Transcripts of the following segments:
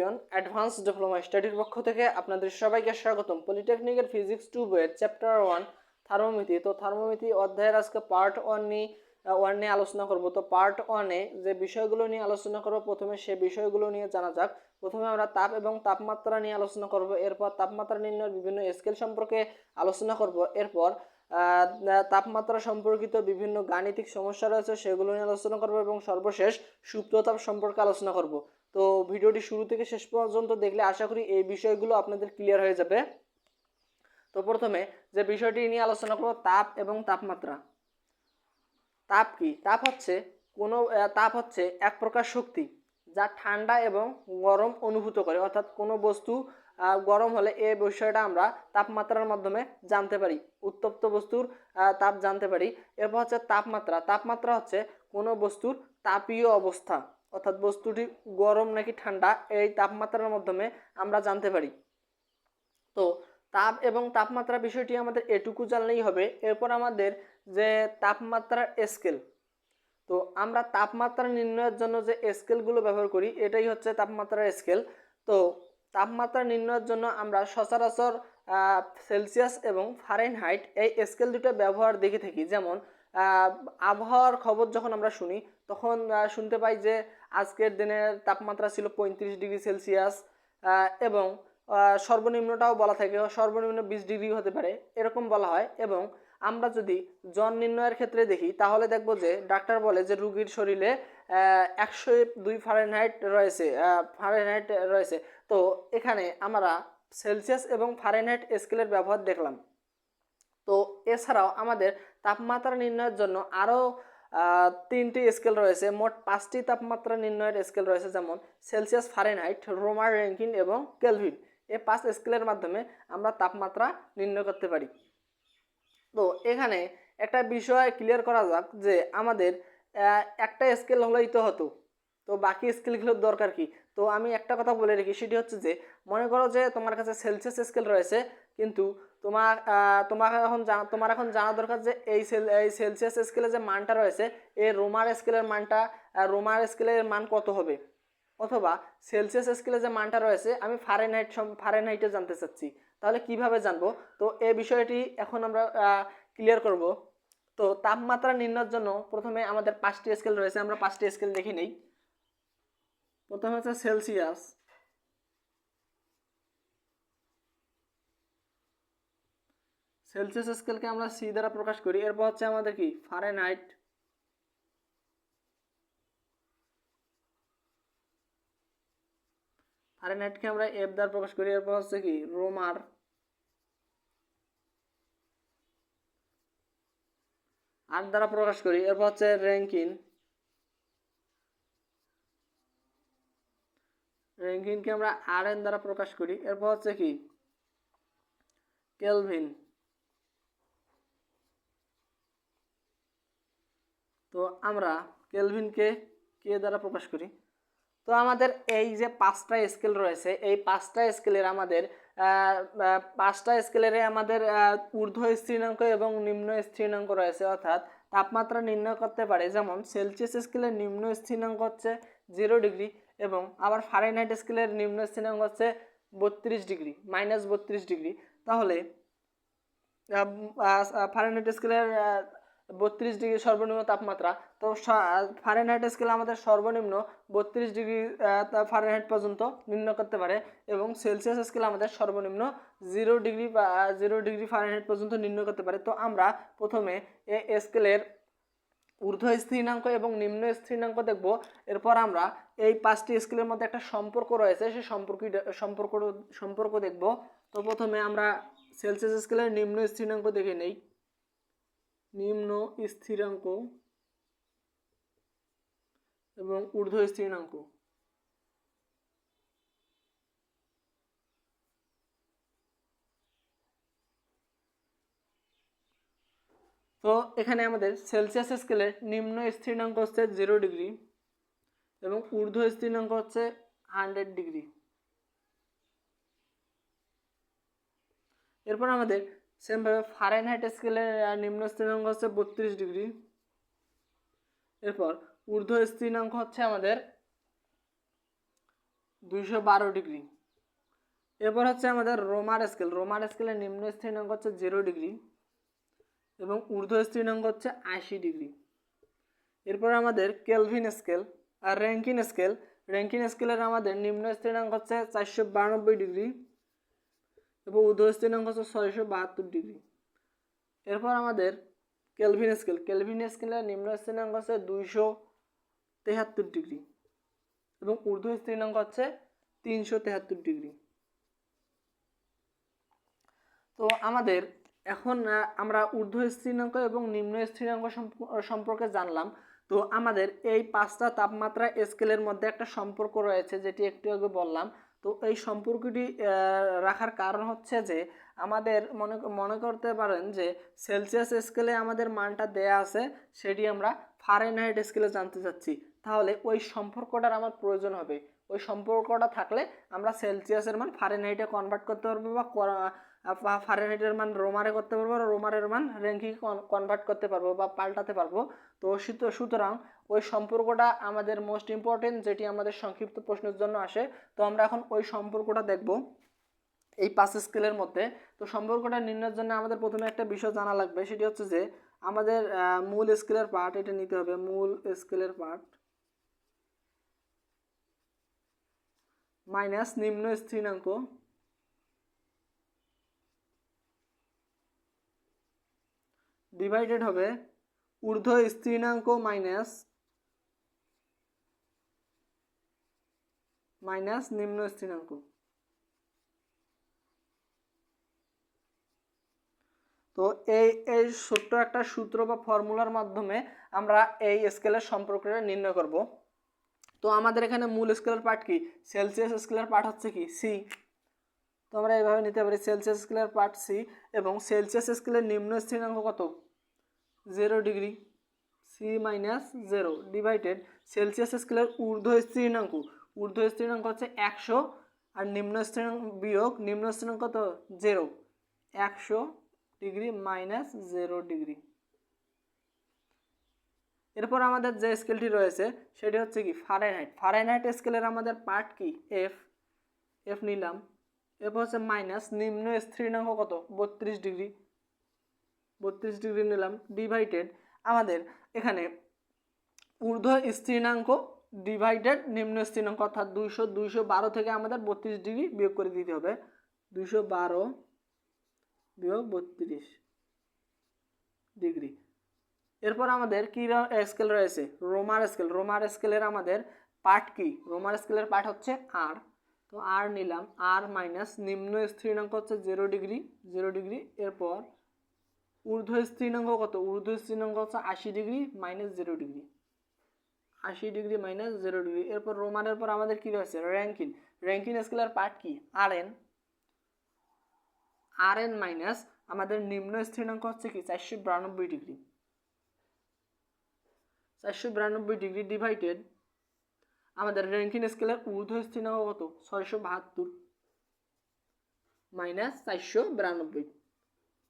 Everyone advance diploma স্টাডির পক্ষ থেকে আপনাদের সবাইকে স্বাগতম। পলিটেকনিকের ফিজিক্স টু বইয়ের চ্যাপ্টার ওয়ান থার্মোমিতি তো থার্মোমিতি অধ্যায়ের আজকে পার্ট ওয়ান নিয়ে ওয়ান নিয়ে আলোচনা করব। তো পার্ট ওয়ানে যে বিষয়গুলো নিয়ে আলোচনা করব, প্রথমে সে বিষয়গুলো নিয়ে জানা যাক। প্রথমে আমরা তাপ এবং তাপমাত্রা নিয়ে আলোচনা করব। এরপর তাপমাত্রা নির্ণয়ের বিভিন্ন স্কেল সম্পর্কে আলোচনা করব। এরপর তাপমাত্রা সম্পর্কিত বিভিন্ন গাণিতিক সমস্যা রয়েছে সেগুলো নিয়ে আলোচনা করব এবং সর্বশেষ সুপ্রতাপ সম্পর্কে আলোচনা করব। তো ভিডিওটি শুরু থেকে শেষ পর্যন্ত দেখলে আশা করি এই বিষয়গুলো আপনাদের ক্লিয়ার হয়ে যাবে। তো প্রথমে যে বিষয়টি নিয়ে আলোচনা করব, তাপ এবং তাপমাত্রা। তাপ কি? তাপ হচ্ছে কোনো তাপ হচ্ছে এক প্রকার শক্তি যা ঠান্ডা এবং গরম অনুভূত করে। অর্থাৎ কোনো বস্তু গরম হলে এই বিষয়টা আমরা তাপমাত্রার মাধ্যমে জানতে পারি। উত্তপ্ত বস্তুর তাপ জানতে পারি। এরপর হচ্ছে তাপমাত্রা। তাপমাত্রা হচ্ছে কোনো বস্তুর তাপীয় অবস্থা। অর্থাৎ বস্তুটি গরম নাকি ঠান্ডা, এই তাপমাত্রার মাধ্যমে আমরা জানতে পারি। তো তাপ এবং তাপমাত্রা বিষয়টি আমাদের এটুকু জানলেই হবে। এরপর আমাদের যে তাপমাত্রার স্কেল তো আমরা তাপমাত্রা নির্ণয়ের জন্য যে স্কেলগুলো ব্যবহার করি, এটাই হচ্ছে তাপমাত্রার স্কেল তো তাপমাত্রা নির্ণয়ের জন্য আমরা সচরাচর সেলসিয়াস এবং ফারেনহাইট এই স্কেল দুটো ব্যবহার দেখে থাকি। যেমন আবহাওয়ার খবর যখন আমরা শুনি, তখন শুনতে পাই যে আজকের দিনের তাপমাত্রা ছিল পঁয়ত্রিশ ডিগ্রি সেলসিয়াস এবং সর্বনিম্নটাও বলা থাকে, সর্বনিম্ন বিশ ডিগ্রি হতে পারে, এরকম বলা হয়। এবং আমরা যদি জন নির্ণয়ের ক্ষেত্রে দেখি, তাহলে দেখব যে ডাক্তার বলে যে রুগীর শরীরে একশো দুই ফারেনহাইট রয়েছে ফারেনহাইট রয়েছে। তো এখানে আমরা সেলসিয়াস এবং ফারেনহাইট স্কেলের ব্যবহার দেখলাম। তো এছাড়াও আমাদের তাপমাত্রা নির্ণয়ের জন্য আরও তিনটি স্কেল রয়েছে, মোট পাঁচটি তাপমাত্রা নির্ণয়ের স্কেল রয়েছে, যেমন সেলসিয়াস ফারেনহাইট রোমার র্যাঙ্কিন এবং কেলভিন। এই পাঁচ স্কেলের মাধ্যমে আমরা তাপমাত্রা নির্ণয় করতে পারি। তো এখানে একটা বিষয় ক্লিয়ার করা যাক যে আমাদের একটা স্কেল হলেই তো হতো তো বাকি স্কেলগুলোর দরকার কি? তো আমি একটা কথা বলে রেখি, সেটি হচ্ছে যে, মনে করো যে তোমার কাছে সেলসিয়াস স্কেল রয়েছে, কিন্তু তোমার তোমার এখন জানা, তোমার এখন জানা দরকার যে এই সেল, এই সেলসিয়াস স্কেলে যে মানটা রয়েছে, এই রোমার স্কেলের মানটা রোমার স্কেলের মান কত হবে? অথবা সেলসিয়াস স্কেলে যে মানটা রয়েছে, আমি ফারেনহাইট ফারেনহাইটে জানতে চাচ্ছি। তাহলে কীভাবে জানব? তো এই বিষয়টি এখন আমরা ক্লিয়ার করব। তো তাপমাত্রা নির্ণয়ের জন্য প্রথমে আমাদের পাঁচটি স্কেল রয়েছে, আমরা পাঁচটি স্কেল দেখে নেই। প্রথমে হচ্ছে সেলসিয়াস সেলসিয়াস স্কেলকে আমরা সি দ্বারা প্রকাশ করি, এরপর হচ্ছে আমাদের কি? ফারেনহাইট ফারেনহাইটকে আমরা এফ দ্বারা প্রকাশ করি, এরপর হচ্ছে কি? রোমার আর দ্বারা প্রকাশ করি, এরপর হচ্ছে র্যাঙ্কিন র্যাঙ্কিনকে আমরা আর এন দ্বারা প্রকাশ করি, এরপর হচ্ছে কি? কেলভিন তো আমরা কেলভিনকে কে দ্বারা প্রকাশ করি? তো আমাদের এই যে পাঁচটা স্কেল রয়েছে, এই পাঁচটা স্কেলের আমাদের পাঁচটা স্কেলের আমাদের ঊর্ধ্ব স্থিরাঙ্ক এবং নিম্ন স্থিরাঙ্ক রয়েছে। অর্থাৎ তাপমাত্রা নির্ণয় করতে পারে, যেমন সেলসিয়াস স্কেলের নিম্ন স্থিরাঙ্ক হচ্ছে জিরো ডিগ্রি এবং আবার ফারেনহাইট স্কেলের নিম্ন স্থিরাঙ্ক হচ্ছে বত্রিশ ডিগ্রি, মাইনাস বত্রিশ ডিগ্রি। তাহলে ফারেনহাইট স্কেলের বত্রিশ ডিগ্রি সর্বনিম্ন তাপমাত্রা। তো ফারেনহাইট স্কেল আমাদের সর্বনিম্ন বত্রিশ ডিগ্রি ফারেনহাইট পর্যন্ত নির্ণয় করতে পারে এবং সেলসিয়াস স্কেল আমাদের সর্বনিম্ন zero degree zero degree Fahrenheit পর্যন্ত নির্ণয় করতে পারে। তো আমরা প্রথমে এই স্কেলের ঊর্ধ্ব স্থিরাঙ্ক এবং নিম্ন স্থিরাঙ্ক দেখব। এরপর আমরা এই পাঁচটি স্কেলের মধ্যে একটা সম্পর্ক রয়েছে, সেই সম্পর্ক সম্পর্ক সম্পর্ক দেখব। তো প্রথমে আমরা সেলসিয়াস স্কেলের নিম্ন স্থিরাঙ্ক দেখে নেই। নিম্ন স্থিরাঙ্ক এবং ঊর্ধ্ব স্থিরাঙ্ক। তো এখানে আমাদের সেলসিয়াস স্কেলের নিম্ন স্থিরাঙ্ক হচ্ছে জিরো ডিগ্রি এবং ঊর্ধ্ব স্থিরাঙ্ক হচ্ছে হান্ড্রেড ডিগ্রি এরপর আমাদের সেমভাবে ফারেনহাইট স্কেলের আহ, নিম্ন স্থিরাঙ্ক হচ্ছে বত্রিশ ডিগ্রি। এরপর ঊর্ধ্ব স্থিরাঙ্ক হচ্ছে আমাদের দুইশো বারো ডিগ্রি। এরপর হচ্ছে আমাদের রোমার স্কেল রোমার স্কেলের নিম্ন স্থানাঙ্ক হচ্ছে জিরো ডিগ্রি এবং ঊর্ধ্ব স্থানাঙ্ক হচ্ছে আশি ডিগ্রি। এরপর আমাদের কেলভিন স্কেল আর র্যাঙ্কিন স্কেল র্যাঙ্কিন স্কেলের আমাদের নিম্ন স্থানাঙ্ক হচ্ছে চারশো বারানব্বই ডিগ্রি। এবং স্থানাঙ্ক হচ্ছে ছয়শো বাহাত্তর ডিগ্রি। এরপর আমাদের কেলভিন স্কেল কেলভিন স্কেলের নিম্ন স্থানাঙ্ক হচ্ছে দুইশো তেহাত্তর ডিগ্রি এবং ঊর্ধ্ব স্থানাঙ্ক হচ্ছে তিনশো তেহাত্তর ডিগ্রি। তো আমাদের এখন আমরা ঊর্ধ্ব স্থিরাঙ্ক এবং নিম্ন স্থিরাঙ্ক সম্প- সম্পর্কে জানলাম। তো আমাদের এই পাঁচটা তাপমাত্রা স্কেলের মধ্যে একটা সম্পর্ক রয়েছে, যেটি একটু আগে বললাম। তো এই সম্পর্কটি রাখার কারণ হচ্ছে যে আমাদের মনে মনে করতে পারেন যে সেলসিয়াস স্কেলে আমাদের মানটা দেয়া আছে, সেটি আমরা ফারেনহাইট স্কেলে জানতে চাচ্ছি। তাহলে ওই সম্পর্কটার আমার প্রয়োজন হবে। ওই সম্পর্কটা থাকলে আমরা সেলসিয়াসের মান ফারেনহাইটে কনভার্ট করতে পারব বা ফারেনহাইটের মান রোমারে করতে পারব রোমারের মান র্যাঙ্কিং কনভার্ট করতে পারব বা পাল্টাতে পারব। তো সুত- সুতরাং ওই সম্পর্কটা আমাদের মোস্ট ইম্পর্টেন্ট যেটি আমাদের সংক্ষিপ্ত প্রশ্নের জন্য আসে। তো আমরা এখন ওই সম্পর্কটা দেখব এই পাঁচ স্কেলের মধ্যে। তো সম্পর্কটা নির্ণয়ের জন্য আমাদের প্রথমে একটা বিষয় জানা লাগবে। সেটি হচ্ছে যে আমাদের মূল স্কেলের পার্ট এটা নিতে হবে। মূল স্কেলের পার্ট মাইনাস নিম্ন স্থিরাঙ্ক ডিভাইডেড হবে ঊর্ধ্ব স্থিরাঙ্ক মাইনাস মাইনাস নিম্ন স্থিরাঙ্ক তো এই এই ছোট্ট একটা সূত্র বা ফর্মুলার মাধ্যমে আমরা এই স্কেলের সম্পর্কটা নির্ণয় করব। তো আমাদের এখানে মূল স্কেলের পার্ট কি? সেলসিয়াস স্কেলের পার্ট হচ্ছে কি? সি তো আমরা এইভাবে নিতে পারি সেলসিয়াস স্কেলার পার্ট সি এবং সেলসিয়াস স্কেলের নিম্ন স্থিরাঙ্ক কত? Zero degree C minus zero divided Celsius স্কেলের ঊর্ধ্ব স্থিরাঙ্ক। ঊর্ধ্ব স্থিরাঙ্ক হচ্ছে একশো আর নিম্ন স্থিরাঙ্ক বিয়োগ, নিম্ন স্থিরাঙ্ক কত? জিরো একশো ডিগ্রি মাইনাস জিরো ডিগ্রি এরপর আমাদের যে স্কেলটি রয়েছে, সেটি হচ্ছে কি ফারেনহাইট ফারেনহাইট স্কেলের আমাদের পার্ট কি? এফ এফ নিলাম। এরপর হচ্ছে মাইনাস নিম্ন স্থিরাঙ্ক কত? বত্রিশ ডিগ্রি। বত্রিশ ডিগ্রি নিলাম ডিভাইডেড আমাদের এখানে ঊর্ধ্ব স্থিরাঙ্ক ডিভাইডেড নিম্ন স্থিরাঙ্ক, অর্থাৎ দুইশো দুইশো বারো থেকে আমাদের বত্রিশ ডিগ্রি বিয়োগ করে দিতে হবে। দুইশো বারো বিয়োগ বত্রিশ ডিগ্রি। এরপর আমাদের কি স্কেল রয়েছে? রোমার স্কেল রোমার স্কেলের আমাদের পার্ট কি? রোমার স্কেলের পার্ট হচ্ছে আর তো আর নিলাম। আর মাইনাস নিম্ন স্থিরাঙ্ক হচ্ছে জিরো ডিগ্রি জিরো ডিগ্রি এরপর ঊর্ধ্ব স্থিরাঙ্ক কত? ঊর্ধ্ব স্থিরাঙ্ক হচ্ছে আশি ডিগ্রি মাইনাস জিরো ডিগ্রি আশি ডিগ্রি মাইনাস জিরো ডিগ্রি এরপর রোমানের পর আমাদের কি রয়েছে? র্যাঙ্কিন র্যাঙ্কিন স্কেলের পার্ট কি? R N R N minus আমাদের নিম্ন স্থিরাঙ্ক হচ্ছে কি? চারশো বিরানব্বই ডিগ্রি চারশো বিরানব্বই ডিগ্রি ডিভাইডেড আমাদের র্যাঙ্কিন স্কেলের ঊর্ধ্ব স্থিরাঙ্ক কত? ছয়শো বাহাত্তর মাইনাস চারশো বিরানব্বই।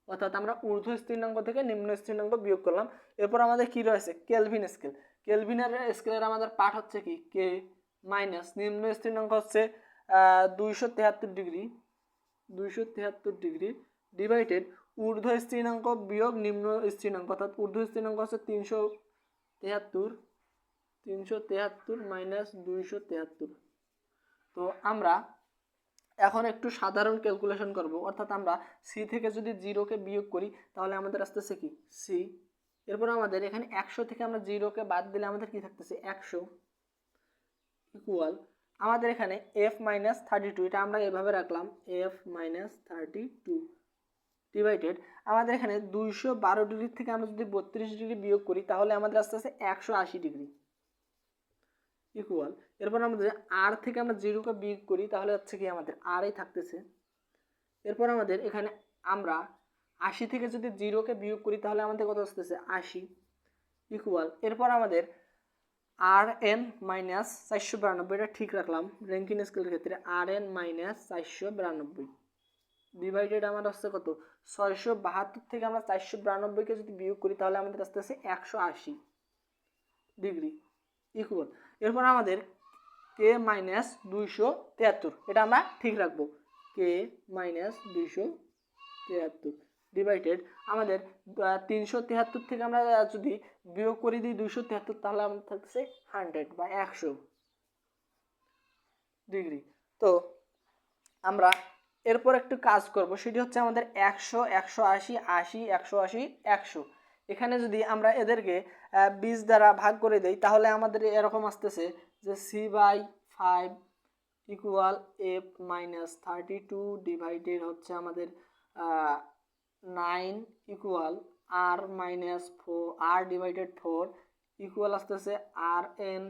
অর্থাৎ আমরা ঊর্ধ্ব স্থিরাঙ্ক থেকে নিম্ন স্থিরাঙ্ক বিয়োগ করলাম। এরপর আমাদের কি রয়েছে? কেলভিন স্কেল কেলভিনের স্কেলের আমাদের পাঠ হচ্ছে কি? কে মাইনাস নিম্ন স্থিরাঙ্ক হচ্ছে দুইশো তেহাত্তর ডিগ্রি দুইশো তেহাত্তর ডিগ্রি ডিভাইডেড ঊর্ধ্ব স্থিরাঙ্ক বিয়োগ নিম্ন স্থিরাঙ্ক অর্থাৎ ঊর্ধ্ব স্থিরাঙ্ক হচ্ছে তিনশো তেহাত্তর, তিনশো তেহাত্তর মাইনাস দুইশো তেহাত্তর। তো আমরা এখন একটু সাধারণ ক্যালকুলেশন করব। অর্থাৎ আমরা সি থেকে যদি জিরোকে বিয়োগ করি, তাহলে আমাদের আসতেছে কি? সি এরপর আমাদের এখানে একশো থেকে আমরা জিরোকে বাদ দিলে আমাদের কি থাকতেছে? একশো ইকুয়াল আমাদের এখানে এফ মাইনাস থার্টি টু এটা আমরা এভাবে রাখলাম F minus thirty two divided আমাদের এখানে দুইশো বারো ডিগ্রি থেকে আমরা যদি বত্রিশ ডিগ্রি বিয়োগ করি, তাহলে আমাদের আস্তে আস্তে একশো আশি ডিগ্রি ইকুয়াল এরপর যদি আর থেকে আমরা জিরোকে বিয়োগ করি, তাহলে হচ্ছে কি আমাদের আরই থাকতেছে। এরপর আমাদের এখানে আমরা আশি থেকে যদি জিরোকে বিয়োগ করি, তাহলে আমাদের কত আসতেছে? আশি ইকুয়াল এরপর আমাদের আর এন মাইনাস চারশো বিরানব্বই, এটা ঠিক রাখলাম। র্যাঙ্কিং স্কেলের ক্ষেত্রে আর এন মাইনাস চারশো বিরানব্বই। ডিভাইডেড আমার আসছে কত? ছয়শো বাহাত্তর থেকে আমরা চারশো বিরানব্বইকে যদি বিয়োগ করি, তাহলে আমাদের আসতেছে একশো আশি ডিগ্রি। ইকুয়াল এরপর আমাদের কে মাইনাস দুইশো তিয়াত্তর এটা আমরা ঠিক রাখব। কে মাইনাস দুইশো তিয়াত্তর ডিভাইডেড আমাদের তিনশো তিয়াত্তর থেকে আমরা যদি বিয়োগ করে দিই দুইশো তিয়াত্তর তাহলে আমাদের থাকছে হান্ড্রেড বা একশো ডিগ্রি। তো, আমরা এরপর একটু কাজ করব, সেটি হচ্ছে আমাদের একশো একশো আশি আশি, একশো আশি, একশো। এখানে যদি আমরা এদেরকে বিশ দ্বারা ভাগ করে দেই, তাহলে আমাদের এরকম আসতেছে যে C by five equal F minus thirty two divided হচ্ছে আমাদের nine equal R minus four R divided four equal আসতেছে আর এন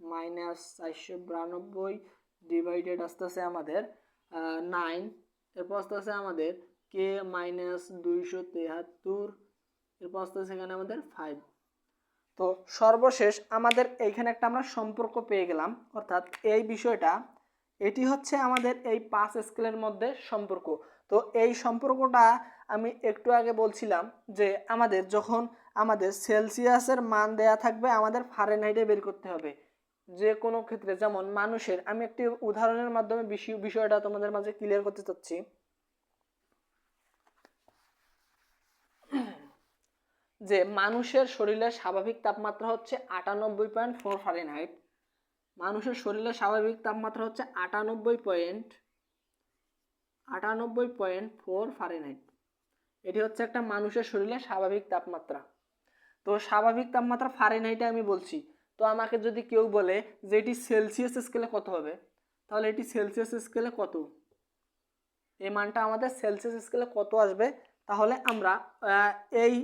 মাইনাস চারশো বিরানব্বই ডিভাইডেড আসতেছে আমাদের নাইন এরপর আসতেছে আমাদের কে মাইনাস দুইশো তেহাত্তর, এরপর আসতেছে এখানে আমাদের ফাইভ তো সর্বশেষ আমাদের এইখানে একটা আমরা সম্পর্ক পেয়ে গেলাম, অর্থাৎ এই বিষয়টা, এটি হচ্ছে আমাদের এই পাঁচ স্কেলের মধ্যে সম্পর্ক। তো এই সম্পর্কটা আমি একটু আগে বলছিলাম যে আমাদের যখন আমাদের সেলসিয়াসের মান দেয়া থাকবে, আমাদের ফারেনহাইটে বের করতে হবে। যে কোনো ক্ষেত্রে, যেমন মানুষের, আমি একটি উদাহরণের মাধ্যমে বিষয় বিষয়টা তোমাদের মাঝে ক্লিয়ার করতে চাচ্ছি। যে মানুষের শরীরের স্বাভাবিক তাপমাত্রা হচ্ছে আটানব্বই পয়েন্ট ফোর ফারেনহাইট মানুষের শরীরের স্বাভাবিক তাপমাত্রা হচ্ছে আটানব্বই পয়েন্ট আটানব্বই পয়েন্ট ফোর ফারেনহাইট এটি হচ্ছে একটা মানুষের শরীরের স্বাভাবিক তাপমাত্রা। তো স্বাভাবিক তাপমাত্রা ফারেনহাইটে আমি বলছি। তো আমাকে যদি কেউ বলে যে এটি সেলসিয়াস স্কেলে কত হবে, তাহলে এটি সেলসিয়াস স্কেলে কত? এই মানটা আমাদের সেলসিয়াস স্কেলে কত আসবে? তাহলে আমরা এই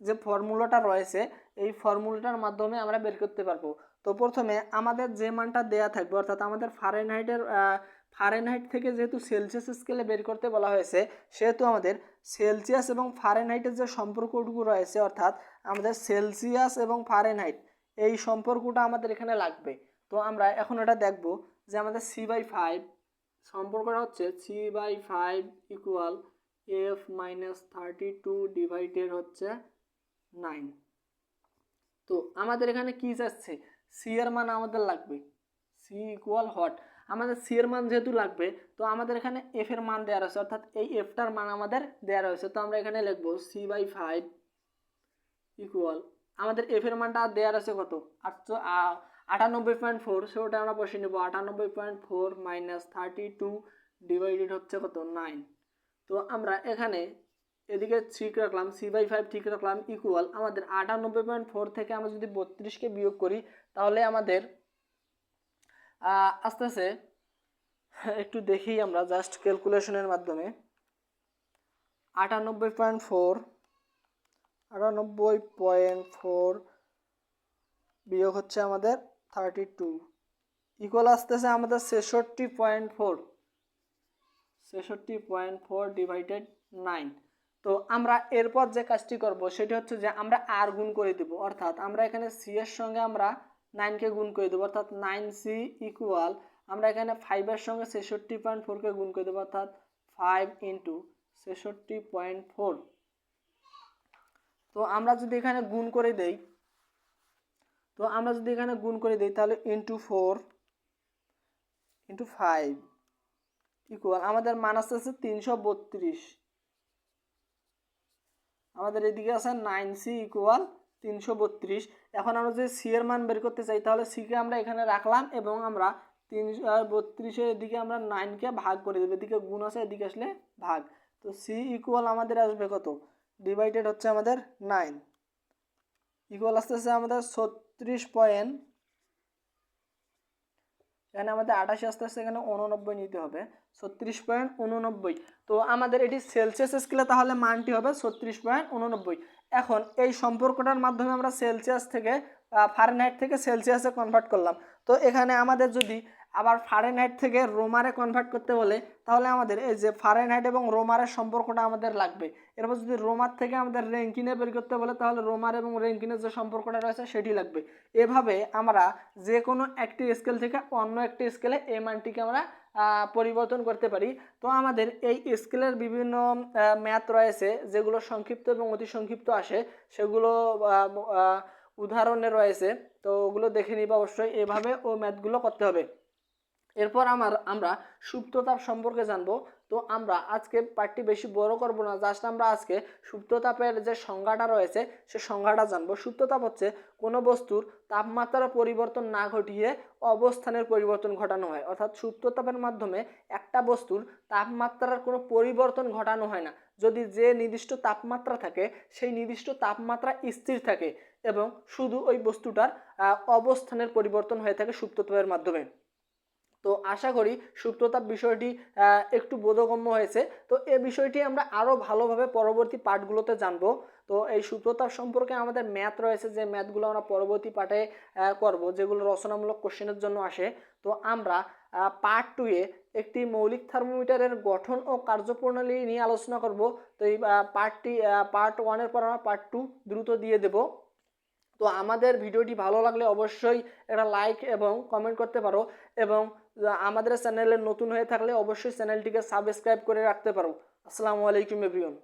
যে ফর্মুলাটা রয়েছে, এই ফর্মুলাটার মাধ্যমে আমরা বের করতে পারব। তো প্রথমে আমাদের যে মানটা দেয়া থাকবে, অর্থাৎ আমাদের ফারেনহাইটের ফারেনহাইট থেকে যেহেতু সেলসিয়াস স্কেলে বের করতে বলা হয়েছে, সেহেতু আমাদের সেলসিয়াস এবং ফারেনহাইটের যে সম্পর্কটুকু রয়েছে, অর্থাৎ আমাদের সেলসিয়াস এবং ফারেনহাইট এই সম্পর্কটা আমাদের এখানে লাগবে। তো আমরা এখন এটা দেখব যে আমাদের সি বাই ফাইভ সম্পর্কটা হচ্ছে C by five equal F minus thirty two divided হচ্ছে নাইন তো আমাদের এখানে কি যাচ্ছে? সি এর মান আমাদের লাগবে। সি ইকুয়াল হট আমাদের সি এর মান যেহেতু লাগবে, তো আমাদের এখানে এফ এর মান দেওয়া রয়েছে, অর্থাৎ এই এফটার মান আমাদের দেওয়া রয়েছে। তো আমরা এখানে লিখব সি বাই ফাইভ ইকুয়াল আমাদের এফ এর মানটা দেওয়া আছে কত? আটশো আটানব্বই পয়েন্ট ফোর সেটা আমরা বসে নেব। আটানব্বই point four minus thirty two divided হচ্ছে কত? নাইন তো আমরা এখানে এদিকে ঠিক রাখলাম সি বাই ফাইভ ঠিক রাখলাম ইকুয়াল আমাদের আটানব্বই পয়েন্ট ফোর থেকে আমরা যদি বত্রিশকে বিয়োগ করি, তাহলে আমাদের আস্তে আস্তে, একটু দেখি আমরা জাস্ট ক্যালকুলেশনের মাধ্যমে। আটানব্বই পয়েন্ট ফোর আটানব্বই পয়েন্ট ফোর বিয়োগ হচ্ছে আমাদের থার্টি টু ইকুয়াল আসতেছে আমাদের ছেষট্টি পয়েন্ট ফোর। ছেষট্টি পয়েন্ট ফোর ডিভাইডেড নাইন তো আমরা এরপর যে কাজটি করব, সেটি হচ্ছে যে আমরা আর গুণ করে দেব। অর্থাৎ আমরা এখানে সি এর সঙ্গে আমরা নাইনকে গুণ করে দেবো। অর্থাৎ নাইন সি ইকুয়াল আমরা এখানে ফাইভের সঙ্গে ছেষট্টি পয়েন্ট ফোরকে গুণ করে দেবো। অর্থাৎ ফাইভ ইন্টু ছেষট্টি পয়েন্ট ফোর তো আমরা যদি এখানে গুণ করে দেই, তো আমরা যদি এখানে গুণ করে দিই তাহলে into four into five equal আমাদের মান আসতে আছে তিনশো বত্রিশ। আমাদের এদিকে আছে নাইন সি ইকুয়াল তিনশো বত্রিশ। এখন আমরা যদি সি এর মান বের করতে চাই, তাহলে সিকে আমরা এখানে রাখলাম এবং আমরা তিনশো বত্রিশের এদিকে আমরা নাইনকে ভাগ করে দেবো। এদিকে গুণ আছে, এদিকে আসলে ভাগ। তো সি ইকুয়াল আমাদের আসবে কত? ডিভাইডেড হচ্ছে আমাদের নাইন ইকুয়াল আসতেছে আমাদের ছত্রিশ পয়েন্ট এখানে আমাদের আঠাশি আসতে আসতে এখানে উননব্বই নিতে হবে। ছত্রিশ পয়েন্ট উননব্বই। তো আমাদের এটি সেলসিয়াস স্কেলে তাহলে মানটি হবে ছত্রিশ পয়েন্ট উননব্বই। এখন এই সম্পর্কটার মাধ্যমে আমরা সেলসিয়াস থেকে ফারেনহাইট থেকে সেলসিয়াসে কনভার্ট করলাম। তো এখানে আমাদের যদি আবার ফারেনহাইট থেকে রোমারে কনভার্ট করতে বলে, তাহলে আমাদের এই যে ফারেনহাইট এবং রোমারের সম্পর্কটা আমাদের লাগবে। এরপর যদি রোমার থেকে আমাদের র্যাঙ্কিনে বের করতে বলে, তাহলে রোমার এবং র্যাঙ্কিনের যে সম্পর্কটা রয়েছে সেটি লাগবে। এভাবে আমরা যে কোনো একটি স্কেল থেকে অন্য একটি স্কেলে এই মানটিকে আমরা পরিবর্তন করতে পারি। তো আমাদের এই স্কেলের বিভিন্ন ম্যাথ রয়েছে, যেগুলো সংক্ষিপ্ত এবং অতি সংক্ষিপ্ত আসে, সেগুলো উদাহরণে রয়েছে। তো ওগুলো দেখে নিবা অবশ্যই। এভাবে ও ম্যাথগুলো করতে হবে। এরপর আমার, আমরা সুপ্ততাপ সম্পর্কে জানব। তো আমরা আজকে পাঠটি বেশি বড় করব না জাস্ট আমরা আজকে সুপ্ততাপের যে সংজ্ঞাটা রয়েছে, সে সংজ্ঞাটা জানব। সুপ্ততাপ হচ্ছে কোনো বস্তুর তাপমাত্রার পরিবর্তন না ঘটিয়ে অবস্থানের পরিবর্তন ঘটানো হয়। অর্থাৎ সুপ্ততাপের মাধ্যমে একটা বস্তুর তাপমাত্রার কোনো পরিবর্তন ঘটানো হয় না। যদি যে নির্দিষ্ট তাপমাত্রা থাকে, সেই নির্দিষ্ট তাপমাত্রা স্থির থাকে এবং শুধু ওই বস্তুটার অবস্থানের পরিবর্তন হয়ে থাকে সুপ্ততাপের মাধ্যমে। তো আশা করি সুপ্রতাপ বিষয়টি একটু বোধগম্য হয়েছে। তো এই বিষয়টি আমরা আরও ভালোভাবে পরবর্তী পাঠগুলোতে জানব। তো এই সুপ্রতাপ সম্পর্কে আমাদের ম্যাথ রয়েছে, যে ম্যাথগুলো আমরা পরবর্তী পাঠে করব, যেগুলো রচনামূলক কোশ্চেনের জন্য আসে। তো আমরা পার্ট টুয়ে একটি মৌলিক থার্মোমিটারের গঠন ও কার্যপ্রণালী নিয়ে আলোচনা করব। তো এই পার্টটি পার্ট ওয়ানের পর আমরা পার্ট টু দ্রুত দিয়ে দেবো। তো আমাদের ভিডিওটি ভালো লাগলে অবশ্যই একটা লাইক এবং কমেন্ট করতে পারো। এবং আমাদের চ্যানেলে নতুন হয়ে থাকলে অবশ্যই চ্যানেলটিকে সাবস্ক্রাইব করে রাখতে পারো। আসসালামু আলাইকুম এভরিওয়ান